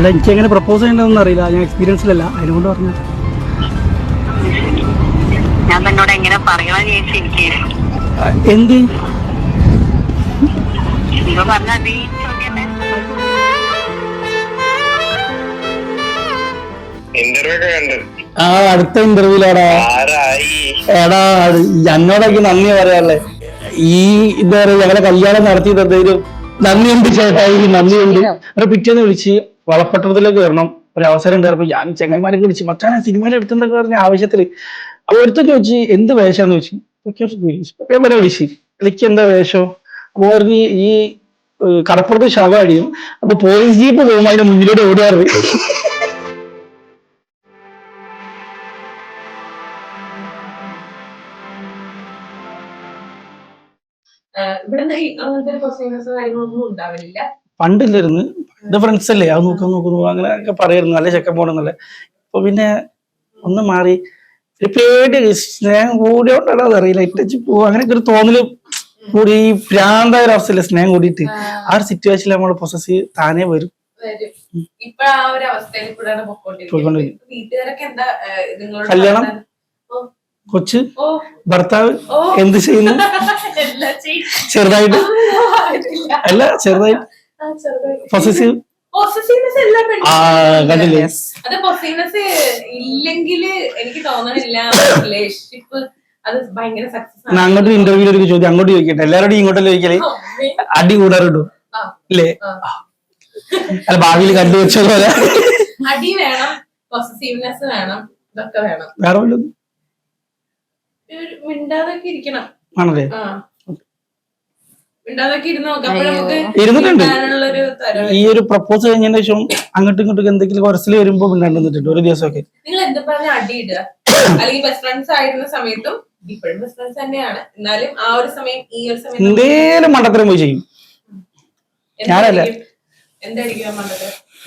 അല്ല എനിക്ക് എങ്ങനെ പ്രപ്പോസ് ചെയ്യേണ്ടതെന്ന് അറിയില്ല. ഞാൻ എക്സ്പീരിയൻസിലല്ല അതിനുകൊണ്ട് പറഞ്ഞു. ഞാൻ തന്നോട് എങ്ങനെ പറയണം ചേച്ചി എനിക്ക് എന്ത്? പറഞ്ഞ നീ ചോദ്യം ഇന്റർവ്യൂ ഒക്കെ കണ്ട്. ആ അടുത്ത ഇന്റർവ്യൂലാടാ ആരായി? എടാ ഞങ്ങളൊക്കെ എന്നോടൊക്കെ നന്ദി പറയാല്ലേ. ഈ എന്താ പറയാ ഞങ്ങളെ കല്യാണം നടത്തി തന്നതിലും നന്ദിയുണ്ട് ചേട്ടായി നന്ദിയുണ്ട്. അവിടെ പിറ്റേന്ന് വിളിച്ച് വളപ്പട്ടണത്തിലേക്ക് വരണം. ഒരു അവസരം ഉണ്ടായപ്പോ ഞാൻ ചെങ്ങന്മാരെ വിളിച്ച് മച്ചാനെ സിനിമയുടെ അടുത്തെന്നൊക്കെ പറഞ്ഞ ആവശ്യത്തിൽ? അപ്പൊ ഒരുത്തൊക്കെ വെച്ച് എന്ത് വേഷമെന്ന് ചോദിച്ചു പേപ്പറെ വിളിച്ച്. എനിക്ക് എന്താ വേഷം? അപ്പൊ പറഞ്ഞ് ഈ കടപ്പുറത്ത് ശവം അടിയും അപ്പൊ പോലീസ് ജീപ്പ് പോകുമ്പോ അതിന്റെ മുന്നിലൂടെ ഓടിയാറ് ഇവിടെ അങ്ങനത്തെ പ്രൊസീജിയേഴ്സ് കാര്യങ്ങളൊന്നും ഉണ്ടാവില്ല പണ്ടില്ലായിരുന്നു. പണ്ട് ഫ്രണ്ട്സ് അല്ലേ? അത് നോക്കുന്നു നോക്കുന്നു അങ്ങനെ ഒക്കെ പറയായിരുന്നു നല്ല ചെക്കൻ പോണെന്നല്ലേ അപ്പൊ പിന്നെ ഒന്ന് മാറി. ഒരു പേടി. സ്നേഹം കൂടിയോണ്ടാണോ അതറിയില്ല. ഇട്ടച്ച് പോവും. അങ്ങനെയൊക്കെ ഒരു തോന്നൽ കൂടി ഈ ഭ്രാന്തായ ഒരു അവസ്ഥയില്ല സ്നേഹം കൂടിയിട്ട്. ആ. ഒരു സിറ്റുവേഷനിൽ നമ്മൾ പ്രൊസസ് താനേ വരും. കല്യാണം? കൊച്ച്? ഭർത്താവ്? എന്ത് ചെയ്യുന്നു. ചെറുതായിട്ട്? അല്ല ചെറുതായിട്ട് ചെറുതായി. പൊസസീവ് കണ്ടില്ലേ? അത് പൊസീവ്നെസ് ഇല്ലെങ്കിൽ എനിക്ക് തോന്നണില്ല. റിലേഷൻഷിപ്പ് അങ്ങോട്ട് ഇന്റർവ്യൂ ഒരു ചോദ്യം അങ്ങോട്ട് ചോദിക്കട്ടെ. എല്ലാവരോടും ഇങ്ങോട്ടല്ലേ ചോദിക്കലേ? അടി കൂടാറുണ്ടോ അല്ലേ. അല്ല ഭാവിയിൽ കണ്ടു വെച്ചോ അടി വേണം പൊസസീവ്നെസ് വേണം ഇതൊക്കെ വേണം. വേറെ മിണ്ടാതൊക്കെ ഇരിക്കണം. ആണല്ലേ ആ മിണ്ടാതൊക്കെ ഇരുന്ന് നോക്കാം അപ്പൊ നമുക്ക് ഇരുന്നിട്ടുണ്ട്. ഈ ഒരു പ്രപ്പോസ് കഴിഞ്ഞതിന് ശേഷം അങ്ങോട്ടും ഇങ്ങോട്ടും എന്തെങ്കിലും കുറച്ചിൽ വരുമ്പോ മിണ്ടാണ്ട് നിന്നിട്ടുണ്ട് ഒരു ദിവസമൊക്കെ. നിങ്ങൾ എന്താ പറഞ്ഞ അല്ലെങ്കിൽ ബെസ്റ്റ് ഫ്രണ്ട്സ് ആയിരുന്ന സമയത്തും ഇപ്പോഴും ബെസ്റ്റ് ഫ്രണ്ട്സ് തന്നെയാണ്. എന്നാലും ആ ഒരു സമയം ഈ ഒരു സമയം എന്തേലും മണ്ടത്തരം പോയി ചെയ്യും. ഞാനല്ല.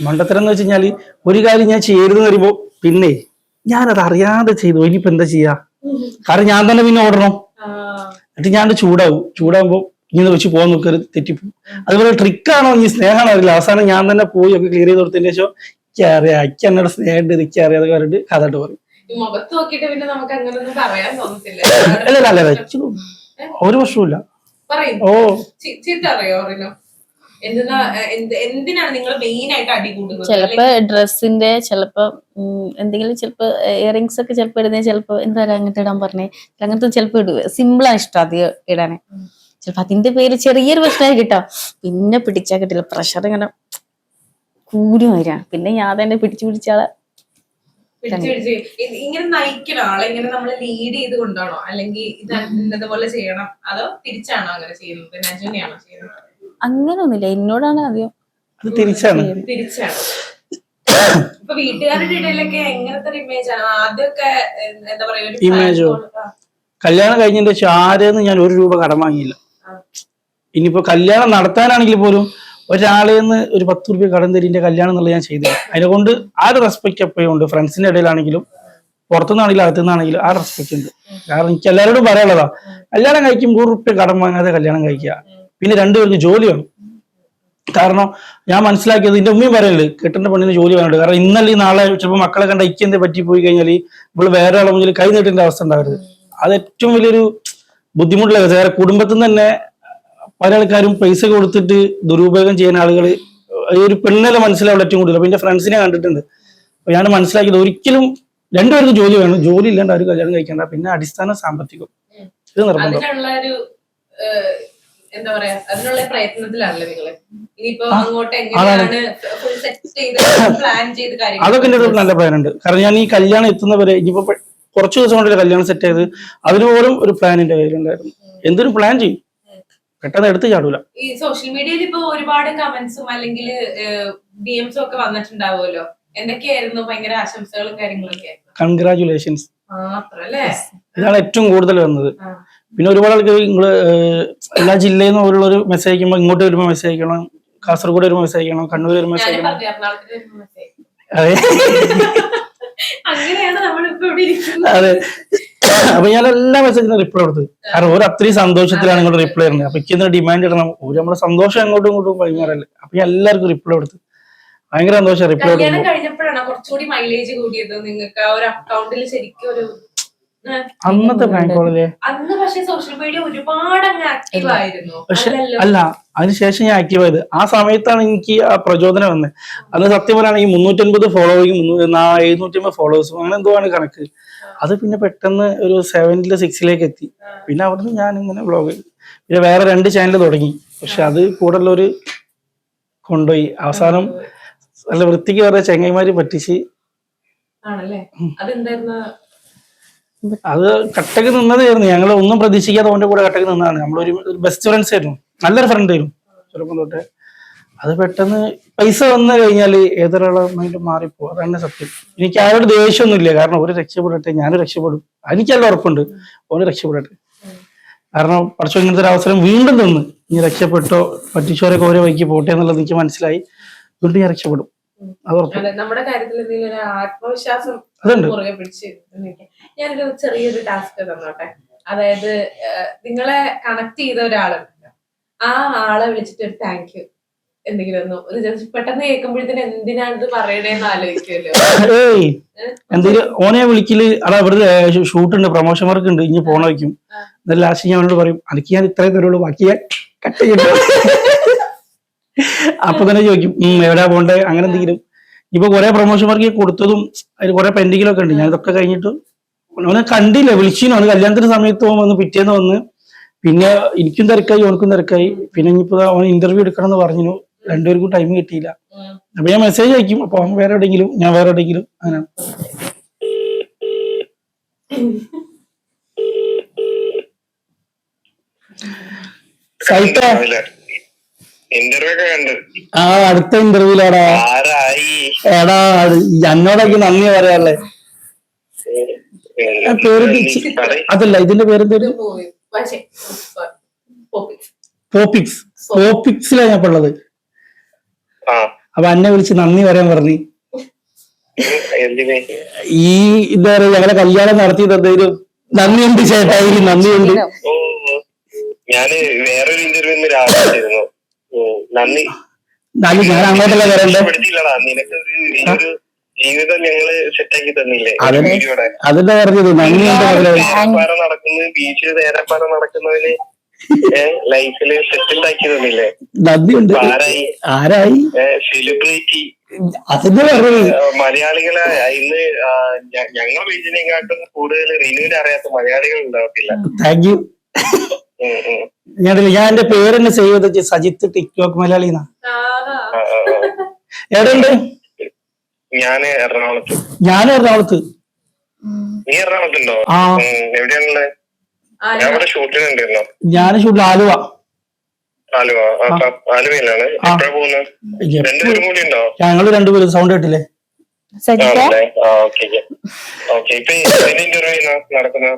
മണ്ടത്തരം? എന്ന് വെച്ച് കഴിഞ്ഞാൽ ഒരു കാര്യം ഞാൻ ചെയ്യരുതെന്ന് വരുമ്പോ പിന്നെ ഞാനത് അറിയാതെ ചെയ്തു. ഇനിയിപ്പോ എന്താ ചെയ്യാ? കാരണം ഞാൻ തന്നെ പിന്നെ ഓടണം. എന്നിട്ട് ഞാൻ ചൂടാവും ചൂടാകുമ്പോ ഇങ്ങനെ വെച്ച് പോകാൻ നോക്കരുത് തെറ്റിപ്പോ അതുപോലെ ട്രിക്കാണോ ഈ സ്നേഹമാണോ അറിയില്ല. അവസാനം ഞാൻ തന്നെ പോയി ഒക്കെ ക്ലിയർ ചെയ്ത് കൊടുത്തതിന് ശേഷം എനിക്ക് അറിയാം. എനിക്ക് എന്നോട് സ്നേഹമുണ്ട് എനിക്ക് അറിയാതെ പറഞ്ഞിട്ട് കഥ ഇട്ട് പറയും അല്ല അല്ല അല്ല വെച്ചു ഒരു പ്രശ്നമില്ല പറയും. ഓ. ചീ- ചീത്ത അറിയോ അറിയോ എന്തിനാ എന്തിനാണ് നിങ്ങൾ മെയിൻ ആയിട്ട് അടി കൂടുന്നത് ചിലപ്പോ ഡ്രസ്സിന്റെ ചിലപ്പോ എന്തെങ്കിലും ചിലപ്പോ ഇയറിങ്സ് ഒക്കെ ചിലപ്പോ ഇടുന്നേ ചിലപ്പോ എന്താ പറയാ അങ്ങനത്തെ ഇടാൻ പറഞ്ഞേ? അങ്ങനത്തെ ചിലപ്പോ ഇടുക സിമ്പിളാണ് ഇഷ്ടം അധികം ഇടാന്. ചിലപ്പോ അതിന്റെ പേര് ചെറിയൊരു പ്രശ്നമായി കിട്ടാം പിന്നെ പിടിച്ചാ കിട്ടില്ല. പ്രഷർ ഇങ്ങനെ കൂടി വരാ. പിന്നെ ഞാൻ തന്നെ പിടിച്ചു പിടിച്ചാളെ പിടിച്ച് പിടിച്ച് ഇങ്ങനെ നയിക്കണോ ആളെ ഇങ്ങനെ നമ്മൾ ലീഡ് ചെയ്ത് കൊണ്ടാണോ അല്ലെങ്കിൽ ഇത് ഇന്നതുപോലെ ചെയ്യണം? അതോ തിരിച്ചാണോ അങ്ങനെ ചെയ്യുന്നത്? നജുനെയാണോ ചെയ്യുന്നത്? അങ്ങനൊന്നുമില്ല. എന്നോടാണ് ആദ്യം തിരിച്ചാണ്. തിരിച്ചാണ്. ഇപ്പൊ വീട്ടുകാരുടെ ഇടയിലൊക്കെ എങ്ങനത്തെ ഒരു ഇമേജ് ആണ്? ആദ്യമൊക്കെ എന്താ പറയാ ഒരു Image ഓ? platform- ആ, കല്യാണം കഴിഞ്ഞതിന്റെ ശേഷം ആരെന്ന് ഞാൻ ഒരു രൂപ കടം വാങ്ങിയില്ല. ഇനിയിപ്പോ കല്യാണം നടത്താനാണെങ്കിൽ പോലും ഒരാളെ നിന്ന് ഒരു പത്ത് റുപ്യ കടം തരിന്റെ കല്യാണം എന്നുള്ളത് ഞാൻ ചെയ്തു അതിനെ കൊണ്ട് ആ ഒരു റെസ്പെക്ട് എപ്പോഴും ഉണ്ട്? ഫ്രണ്ട്സിന്റെ ഇടയിലാണെങ്കിലും പുറത്തുനിന്നാണെങ്കിലും അകത്തുനിന്നാണെങ്കിലും ആ റെസ്പെക്ട് ഉണ്ട്? കാരണം എനിക്ക് എല്ലാവരോടും പറയാനുള്ളതാ. കല്യാണം കഴിക്കും നൂറ് റുപ്യ കടം വാങ്ങാതെ കല്യാണം കഴിക്കുക. പിന്നെ രണ്ടുപേർക്ക് ജോലി വേണം. കാരണം ഞാൻ മനസ്സിലാക്കിയത് എന്റെ ഉമ്മയും പറയൽ കെട്ടേണ്ട പെണ്ണിന് ജോലി വേണ്ട കാരണം ഇന്നലെ ഈ നാളെ ചിലപ്പോൾ മക്കളെ കണ്ട ഇക്ക് പറ്റി പോയി കഴിഞ്ഞാൽ ഇവൾ വേറെ ആളെ മുന്നിൽ കൈ നീട്ടേണ്ട അവസ്ഥ ഉണ്ടാവരുത്. അത് ഏറ്റവും വലിയൊരു ബുദ്ധിമുട്ടുള്ള കാര്യം. വേറെ കുടുംബത്തിൽ നിന്ന് തന്നെ പല ആൾക്കാരും പൈസ കൊടുത്തിട്ട് ദുരുപയോഗം ചെയ്യുന്ന ആളുകൾ ഈ ഒരു പെണ്ണിനെ മനസ്സിലാവുള്ള ഏറ്റവും കൂടുതൽ. അപ്പൊ എന്റെ ഫ്രണ്ട്സിനെ കണ്ടിട്ടുണ്ട്. അപ്പൊ ഞാൻ മനസ്സിലാക്കിയത് ഒരിക്കലും രണ്ടുപേർക്ക് ജോലി വേണം. ജോലി ഇല്ലാണ്ട് ആരും കല്യാണം കഴിക്കണ്ട. പിന്നെ അടിസ്ഥാന സാമ്പത്തികം. ഇത് നിർബന്ധം. ഒരു എന്താ പറയാ അതിനുള്ള പ്രയത്നത്തിലാണല്ലോ നിങ്ങൾ? ഇനിയിപ്പോ അങ്ങോട്ട്. എങ്ങനെയാണ് അതൊക്കെ എന്റെ ഒരു നല്ല പ്ലാൻ ഉണ്ട്. കാരണം ഞാൻ ഈ കല്യാണം എത്തുന്നവരെ ഇനിയിപ്പോ കുറച്ച് ദിവസം കൊണ്ടൊരു കല്യാണം സെറ്റ് ചെയ്ത് അതിന് പോലും ഒരു പ്ലാൻ എന്റെ കയ്യിലുണ്ടായിരുന്നു എന്തൊരു പ്ലാൻ ചെയ്യും? പെട്ടെന്ന് എടുത്ത് ചാടൂല. ഈ സോഷ്യൽ മീഡിയയിൽ ഇപ്പൊ ഒരുപാട് കമന്റ്സും അല്ലെങ്കിൽ ഒക്കെ വന്നിട്ടുണ്ടാവുമല്ലോ? എന്തൊക്കെയായിരുന്നു? ഭയങ്കര ആശംസകളും കാര്യങ്ങളൊക്കെ? കൺഗ്രാചുലേഷൻസ് ഇതാണ് ഏറ്റവും കൂടുതൽ വന്നത്. പിന്നെ ഒരുപാട് ആൾക്കാർ നിങ്ങൾ എല്ലാ ജില്ലയിൽ നിന്ന് ഉള്ള ഒരു മെസ്സേജ് അയക്കുമ്പോൾ ഇങ്ങോട്ട് വരുമ്പോൾ മെസ്സേജ് അയക്കണം. കാസർഗോഡ് വരുമ്പോൾ മെസ്സേജ് അയക്കണം. കണ്ണൂർ വരുമ്പോൾ മെസ്സേജ് അയക്കണം. അതെ. അതെ. അപ്പൊ ഞാൻ എല്ലാ മെസ്സേജിനും റിപ്ലൈ കൊടുത്തു. കാരണം ഒരു അത്രയും സന്തോഷത്തിലാണ് ഇങ്ങോട്ട് റിപ്ലൈ തരുന്നത്. അപ്പൊ ഇക്കുന്ന ഡിമാൻഡ് ഇടണം ഒരു നമ്മുടെ സന്തോഷം അങ്ങോട്ടും ഇങ്ങോട്ടും കൈമാറല്ലേ അപ്പൊ ഞാൻ എല്ലാവർക്കും റിപ്ലൈ കൊടുത്തു. ഭയങ്കര സന്തോഷം റിപ്ലൈ കൊടുക്കുമ്പോൾ കഴിഞ്ഞപ്പോഴാണ് കുറച്ചുകൂടി മൈലേജ് കൂടിയത്. നിങ്ങൾക്ക് ആ ഒരു അക്കൗണ്ടിൽ ശരിക്കും ഒരു അന്നത്തെ പ്രാങ്ക് കോളിലെ അന്ന് പക്ഷെ സോഷ്യൽ മീഡിയ ഒരുപാട് അങ്ങ് ആക്റ്റീവ് ആയിരുന്നു. പക്ഷെ. അല്ല അതിനുശേഷം ഞാൻ ആക്റ്റീവ് ആയത്. ആ സമയത്താണ് എനിക്ക് ആ പ്രചോദനം വന്നത് അന്ന് സത്യം പറയുകയാണെങ്കിൽ മുന്നൂറ്റൻപത് ഫോളോവിങ് എഴുന്നൂറ്റമ്പത് ഫോളോവേഴ്സും അങ്ങനെ എന്തോ ആണ് കണക്ക്. അത് പിന്നെ പെട്ടെന്ന് ഒരു സെവനിൽ സിക്സിലേക്ക് എത്തി. പിന്നെ അവിടുന്ന് ഞാൻ ഇങ്ങനെ വ്ളോഗ് പിന്നെ വേറെ രണ്ട് ചാനൽ തുടങ്ങി. പക്ഷെ അത് കൂടുതലൊരു കൊണ്ടുപോയി. അവസാനം നല്ല വൃത്തിക്ക് വേറെ ചെങ്ങൈമാര് പറ്റിച്ച് ആണല്ലേ? അതെന്തായിരുന്നു? അത് കട്ടക്ക് നിന്നതായിരുന്നു. ഞങ്ങൾ ഒന്നും പ്രതീക്ഷിക്കാതെ അവന്റെ കൂടെ കട്ടക്ക് നിന്നതാണ്. നമ്മളൊരു ബെസ്റ്റ് ഫ്രണ്ട്സ് ആയിരുന്നു. നല്ലൊരു ഫ്രണ്ട് ആയിരുന്നു. ചെറുപ്പം തൊട്ട്. അത് പെട്ടെന്ന് പൈസ വന്നു കഴിഞ്ഞാൽ ഏതൊരാളെ മൈൻഡ് മാറിപ്പോ അതാണ് സത്യം. എനിക്ക് ആരോട് ദേഷ്യമൊന്നുമില്ല. കാരണം ഒരു രക്ഷപ്പെടട്ടെ ഞാനും രക്ഷപ്പെടും. എനിക്കല്ല ഉറപ്പുണ്ട്. ഓന് രക്ഷപ്പെടട്ടെ. കാരണം പഠിച്ചു ഇങ്ങനത്തെ ഒരു അവസരം വീണ്ടും തന്നു. ഇനി രക്ഷപ്പെട്ടോ പറ്റിച്ചോരൊക്കെ ഓരോ വഴിക്ക് പോട്ടെ എന്നുള്ളത് എനിക്ക് മനസ്സിലായി. വീണ്ടും ഞാൻ രക്ഷപ്പെടും. നമ്മുടെ കാര്യത്തിൽ എന്തെങ്കിലും ആത്മവിശ്വാസം. മുറുകെ പിടിച്ച് ഞാനൊരു ചെറിയൊരു ടാസ്ക് തന്നോട്ടെ. അതായത് നിങ്ങളെ കണക്ട് ചെയ്ത ഒരാളെ ആ ആളെ വിളിച്ചിട്ട് ഒരു താങ്ക് യു എന്തെങ്കിലും ഒന്ന് പെട്ടെന്ന് കേൾക്കുമ്പോഴത്തേന് എന്തിനാണ് ഇത് പറയണേന്ന് ആലോചിക്കുമല്ലോ എന്തെങ്കിലും ഓനെ വിളിക്കൽ അതാ ഇവിടെ ഷൂട്ട് ഉണ്ട് പ്രൊമോഷൻ വർക്ക് ഉണ്ട് ഇനി പോണ വയ്ക്കും ലാസ്റ്റ് ഞാൻ അവനോട് പറയും എനിക്ക് ഞാൻ ഇത്രയും തരുള്ളൂ ബാക്കി ഞാൻ കട്ട് ചെയ്യണ്ട അപ്പൊ തന്നെ ചോദിക്കും എവിടെയാ പോണ്ടേ? അങ്ങനെ എന്തെങ്കിലും. ഇപ്പൊ കുറെ പ്രൊമോഷൻ വർക്ക് കൊടുത്തതും അതിൽ കുറെ പെൻഡിങ്ങിലൊക്കെ ഉണ്ട്. ഞാൻ ഇതൊക്കെ കഴിഞ്ഞിട്ട് ഓനെ കണ്ടില്ല വിളിച്ചിനു. അവന് കല്യാണത്തിന്റെ സമയത്ത് വന്ന് പിറ്റേന്ന് വന്ന്. പിന്നെ എനിക്കും തിരക്കായി ഓനക്കും തിരക്കായി. പിന്നെ ഇനിയിപ്പോ അവൻ ഇന്റർവ്യൂ എടുക്കണം എന്ന് പറഞ്ഞു രണ്ടുപേർക്കും ടൈം കിട്ടിയില്ല. അപ്പൊ ഞാൻ മെസ്സേജ് അയക്കും. അപ്പൊ അവൻ വേറെ എവിടെയെങ്കിലും ഞാൻ വേറെ എവിടെയെങ്കിലും അങ്ങനെ. സൈറ്റ ആ അടുത്ത ഇന്റർവ്യൂലാടാ. എടാ എന്നോടൊക്കെ നന്ദി പറയാല്ലേ? പേര് അതല്ല ഇതിന്റെ പേര് പോപ്പിക്സ്. പോപ്പിക്സിലാണ് ഞാൻ ഉള്ളത് അപ്പൊ എന്നെ വിളിച്ച് നന്ദി പറയാൻ പറഞ്ഞു. ഈ എന്താ പറയാ ഞങ്ങളെ കല്യാണം നടത്തി തന്നതിലും നന്ദിയുണ്ട് ചേട്ടായി നന്ദിയുണ്ട്. ഞാൻ വേറൊരു ഇന്റർവ്യൂ ഇന്ന് രാവിലെ നന്ദി. ഞാൻ അങ്ങോട്ടല്ല വരണ്ടേ? പെടുത്തില്ലടാ നിനക്ക് ഒരു ഇനിയൊരു ജീവിതം ഞങ്ങൾ സെറ്റാക്കി തന്നില്ലേ? അതെ. വീഡിയോടെ അതന്നെ പറഞ്ഞത് നന്ദിയുണ്ട് മകളെ തേരാപ്പാറ നടക്കുന്നത് ബീച്ചിൽ തേരാപ്പാറ നടക്കുന്നതിന് ലൈഫിൽ സെറ്റിൽഡ് ആക്കി തന്നില്ലേ? നന്ദിയുണ്ട് ആരായി? ആരായി? സെലിബ്രിറ്റി പറഞ്ഞത് മലയാളികളെ ഇന്ന് ഞങ്ങളെ പേജിനെക്കാട്ടും കൂടുതൽ റിനുവിനെ അറിയാത്ത മലയാളികൾ ഉണ്ടാവത്തില്ല. Thank you. ഞാൻ ഞാൻ എന്റെ പേര് തന്നെ സേവ് ചെയ്ത് സജിത്ത് ടിക്ടോക്ക് മലയാളി. എവിടെയുണ്ട്? ഞാൻ എറണാകുളത്ത്. ഞാൻ എറണാകുളത്ത്. നീ എറണാകുളത്തുണ്ടോ? എവിടെയാണുള്ളത്? ഞാൻ ഇവിടെ ഷൂട്ടിന് ഉണ്ടായിരുന്നോ ഞാൻ ഷൂട്ടിൽ ആലുവ. ആലുവ. ആലുവയിലാണ്. എപ്പോഴാ പോകുന്നത് രണ്ടുപേരും കൂടി ഉണ്ടോ? ഞങ്ങൾ രണ്ടുപേരും സൗണ്ട് കേട്ടില്ലേ? ഓക്കെ ഇപ്പൊ ഇന്റർവ്യൂ നടക്കുന്ന?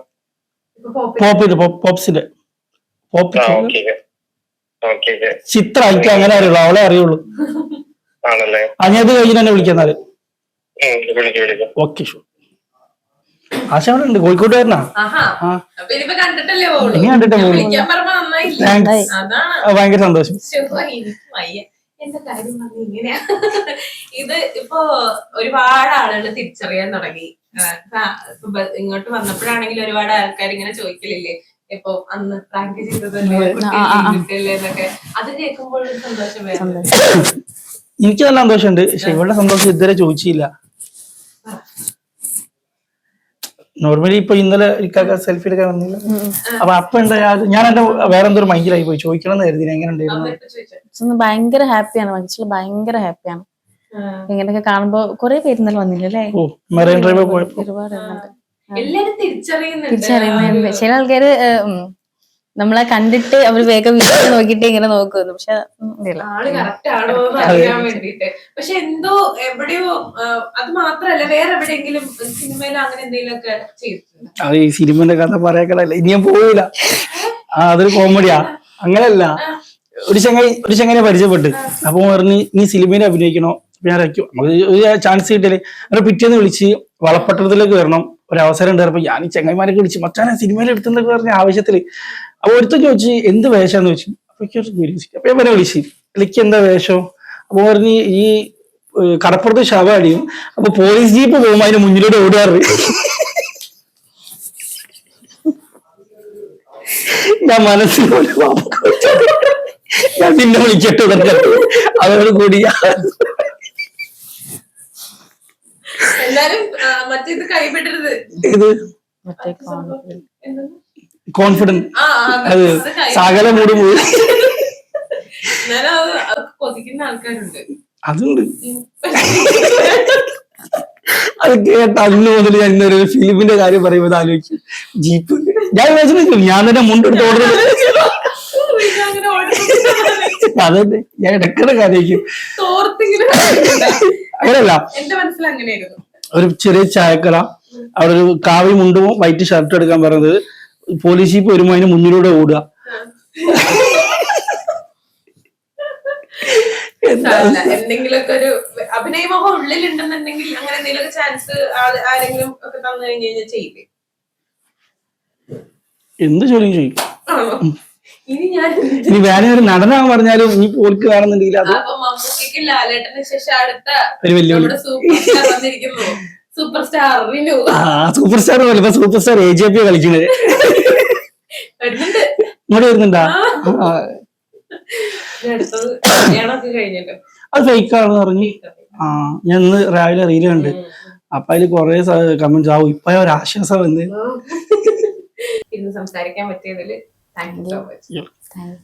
പോപ്പിന്റെ പോപ്സിന്റെ ചിത്ര എനിക്ക് അങ്ങനെ അറിയുള്ളൂ അവളെ അറിയുള്ളൂ. അത് കഴിഞ്ഞ് തന്നെ വിളിക്കുന്നാൽ ഉം, വിളിക്കും വിളിക്കും. ഓക്കെ ഷൂ ആശ അവിടെ ഉണ്ട് കോഴിക്കോട്ടുകാരനാ? ഇനി കണ്ടിട്ടേ ഭയങ്കര സന്തോഷം. ശ്ശോ, എനിക്ക് വയ്യ. എന്റെ കാര്യം പറഞ്ഞ ഇങ്ങനെയാ. ഇത് ഇപ്പൊ ഒരുപാട് ആളുകൾ തിരിച്ചറിയാൻ തുടങ്ങി. ഇങ്ങോട്ട് വന്നപ്പോഴാണെങ്കിൽ ഒരുപാട് ആൾക്കാർ ഇങ്ങനെ ചോദിക്കലില്ലേ? ഇപ്പൊ അന്ന് പ്രാങ്ക് ചെയ്തതല്ലേ. എന്നൊക്കെ. അത് കേൾക്കുമ്പോൾ ഒരു സന്തോഷം എനിക്ക് നല്ല സന്തോഷമുണ്ട്. പക്ഷെ ഇവളുടെ സന്തോഷം ഇതുവരെ ചോദിച്ചില്ല. നോർമലി ഇപ്പൊ ഇന്നലെ ഇക്കാക്ക സെൽഫി എടുക്കാൻ വന്നില്ല. അപ്പൊ അപ്പൊ എന്താ ഞാൻ- എന്റെ വേറെ എന്തോ മൈൻഡിലായി പോയി. ചോദിക്കണം എന്ന് കരുതി എങ്ങനെ ഉണ്ടായിരുന്നു? ഭയങ്കര ഹാപ്പിയാണ്. മനസ്സിലെ ഭയങ്കര ഹാപ്പിയാണ്. ഇങ്ങനെയൊക്കെ കാണുമ്പോ കൊറേ പേര് ഇന്നലെ വന്നില്ലല്ലേ? ഓ മെറൈൻ ഡ്രൈവ് പോയപ്പോ? ഒരുപാട്. എല്ലാരും തിരിച്ചറിയുന്നുണ്ട്. ചില ആൾക്കാര് നമ്മളെ കണ്ടിട്ട് അവർ വേഗം വീട്ടിൽ നോക്കിട്ട് ഇങ്ങനെ നോക്കുന്നു പക്ഷെ. ആൾ കറക്റ്റ് ആണോ എന്ന് അറിയാൻ വേണ്ടിട്ട് പക്ഷെ എന്തോ എവിടെയോ അത് മാത്രല്ല വേറെ എവിടെയെങ്കിലും സിനിമയിൽ അങ്ങനെ എന്തെങ്കിലും ഒക്കെ ചെയ്തിട്ടുണ്ട്? അത് ഈ സിനിമന്റെ കഥ പറയാക്കടല്ല ഇനി ഞാൻ പോവില്ല ആ അതൊരു കോമഡിയാ. അങ്ങനെയല്ല ഒരു ചങ്ങായി ഒരു ചങ്ങനെ പരിചയപ്പെട്ട്. അപ്പൊ പറഞ്ഞ് നീ സിനിമയിൽ അഭിനയിക്കണോ? ഞാൻ ചാൻസ് കിട്ടിയാൽ അങ്ങനെ പിറ്റേന്ന് വിളിച്ച് വളപ്പട്ടണത്തിലേക്ക് വരണം. ഒരു അവസരം ഉണ്ടായിരുന്നപ്പോ ഞാൻ ഈ ചങ്ങായിമാരൊക്കെ വിളിച്ച് മച്ചാനെ സിനിമയിൽ എടുത്തെന്നൊക്കെ പറഞ്ഞ ആവശ്യത്തിൽ അപ്പൊ ഒരുത്തൻ ചോദിച്ചു എന്ത് വേഷമെന്ന് ചോദിച്ചു. അപ്പൊ എനിക്ക് ഒരു curiosity. അപ്പൊ ഞാൻ പിന്നെ വിളിച്ചു. എനിക്ക് എന്താ വേഷം? അപ്പൊ പറഞ്ഞ് ഈ കടപ്പുറത്ത് ശവ അടിയും. അപ്പൊ പോലീസ് ജീപ്പ് പോകുമ്പോൾ അതിന് മുന്നിലൂടെ ഓടാറ് ഞാൻ മനസ്സിൽ ഞാൻ നിന്നെ വിളിക്കട്ടെ അതോട് കൂടി മറ്റേത് കൈവിടരുത്. ഇത് കോൺഫിഡൻസ് അത് സകല മൂട് പോയി. കൊതിക്കുന്ന ആൾക്കാരുണ്ട്. അതുണ്ട്. അത് കേട്ട അന്ന് മുതൽ ഞാൻ ഇന്നൊരു ഫിലിമിന്റെ കാര്യം പറയുമ്പോൾ ആലോചിച്ചു ജീപ്പ്. ഞാൻ വിചാരിച്ചു ഞാൻ തന്നെ മുണ്ടെടുത്ത് ഓർഡർ അതന്നെ. ഞാൻ ഇടക്കിടക്ക് ആലോചിക്കും തോർത്തിങ്ങനെ അങ്ങനെയല്ല. എന്റെ മനസ്സിൽ അങ്ങനെയായിരുന്നു. ഒരു ചെറിയ ചായക്കട അവിടെ ഒരു കാവി മുണ്ടും വൈറ്റ് ഷർട്ട് എടുക്കാൻ പറഞ്ഞത്. പോലീസ് ജീപ്പ് വരുമ്പോ അതിന് മുന്നിലൂടെ ഓടുക. എന്തെങ്കിലുമൊക്കെ ഒരു അഭിനയമോഹം ഉള്ളിലുണ്ടെന്നുണ്ടെങ്കിൽ അങ്ങനെ എന്തെങ്കിലുമൊക്കെ ചാൻസ് ആരെങ്കിലും ഒക്കെ തന്നു കഴിഞ്ഞു കഴിഞ്ഞാൽ ചെയ്യില്ലേ? എന്ത് ചോദ്യം ചോദിക്കും? ഇനി ഞാൻ ഇനി വേറെ ഒരു നടനാൻ പറഞ്ഞാലും നീ ഓർക്ക് വേണമെന്നുണ്ടെങ്കിൽ അത് അപ്പൊ മമ്മൂക്കിക്ക് ലാലേട്ടന് ശേഷം അടുത്ത ഒരു വെല്ലുവിളി. നമ്മുടെ സൂപ്പർ സ്റ്റാർ വന്നിരിക്കുന്നു. Super star Rinu. ആ സൂപ്പർ സ്റ്റാർ പോലെ. ഇപ്പൊ super star A J P കളിക്കുന്നത് വരുന്നുണ്ട്. ഇങ്ങോട്ട് വരുന്നുണ്ടാ? ആ, ഇനി അടുത്തത് കല്യാണമൊക്കെ കഴിഞ്ഞല്ലോ. അത് ഫേക്കാണെന്ന് പറഞ്ഞു. ആ ഞാൻ ഇന്ന് രാവിലെ റീൽ കണ്ട്. അപ്പൊ അതിൽ കൊറേ കമന്റ്സ് ആവും ഇപ്പൊ ഒരു ആശ്വാസം വന്ന് ഇന്ന് സംസാരിക്കാൻ പറ്റിയതിൽ thank you so much thank